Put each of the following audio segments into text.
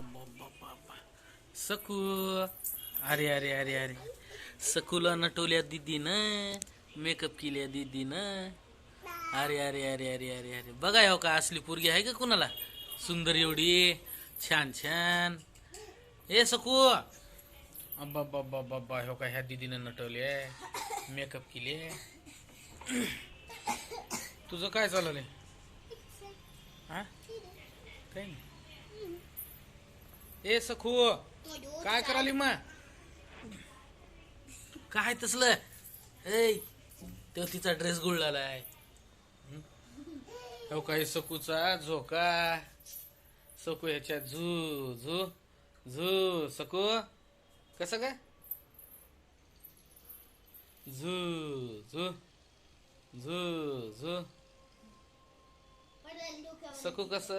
बाबा सकू. अरे अरे अरे अरे. सकूला नटवल्या दिदीनं मेकअप केल्या दिदीनं. अरे अरे अरे अरे अरे अरे. बघा हो का असली पोरगी आहे का कुणाला? सुंदर एवढी छान छान. ए सकू. अब्बा बाबा बाबा हो का ह्या दिदीनं नटवले मेकअप केले. तुझं काय चाललंय? हा? काही नाही. ए सखू काय कराली मा काय तसलं? ए तो तिचा ड्रेस गुळलाय. हो? काही सकूचा झोका? सकू ह्याच्या झू झू झू सकू कसं काय झू झू झू झू. सकू कस?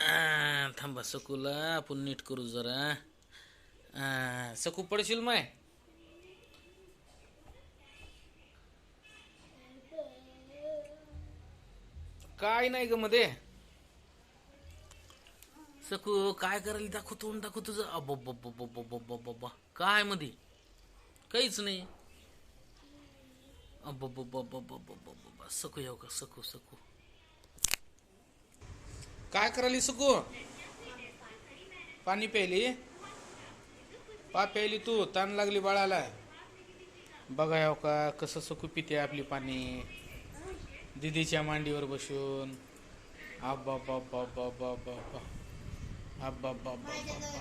थांबा सकूला आपण नीट करू जरा सकू पडशील माय काय नाही ग मध्ये सकू काय करायला दाखव तोंड दाखव तुझं अब्बा काय मध्ये काहीच नाही अब्बा सकू येऊ का सकू सकू काय करायली सुकू? पाणी प्यायली? पा प्यायली तू ताण लागली बाळाला. बघा हो का कसं सकू पिते आपली पाणी. दिदीच्या मांडीवर बसून. आबा बाबा बाबा बाबा आबा बाबा बाबा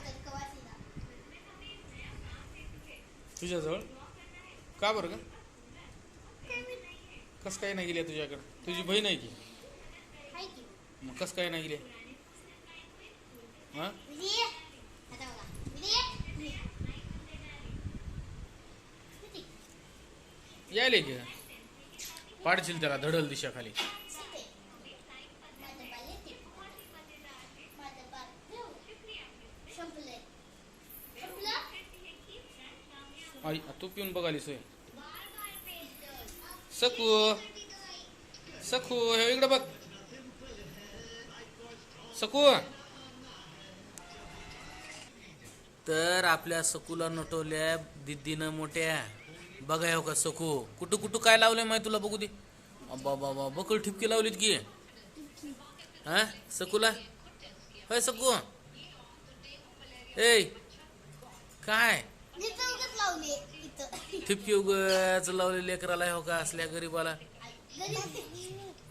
तुझ्याजवळ? का बरं का कसं काय नाही गेल्या तुझ्याकडे? तुझी बहीण आहे की. मग कस काय नाही गेले यायले की? पाडशील त्याला धडल दिशा खाली आई तू पिऊन बघाली सोय सकू सकू हे इकडे बघ. सकू. तर आपल्या सकूला नटवल्या दिदीनं मोठ्या. बघा हो का सकू. कुठं कुठं काय लावलंय माहिती तुला बघू दे. अब्बा बाबा बकळ ठिपकी लावलीत की. हा? सकूला? होय सकू. ए काय? ठिपकी उगाच लावले लेकराला हो का असल्या गरीबाला.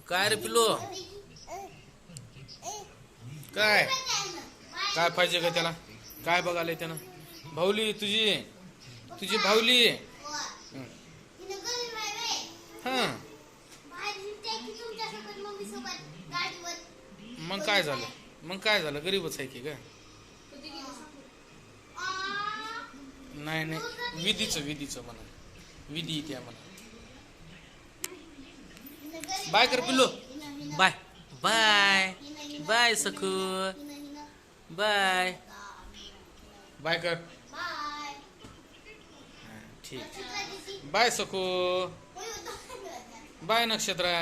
काय रे पिलो काय? काय पाहिजे का त्याला? काय बघायला त्यानं? भाऊली तुझी? तुझी भाऊली? हा. मग काय झालं? मग काय झालं? गरीबच आहे की का नाही नाही. विधीचं विधीचं म्हणा. विधी त्या म्हणा. बाय कर pillow. Bye. Bye. Bye Sakhu bye bye कर ठीक बाय सखू बाय नक्षत्रा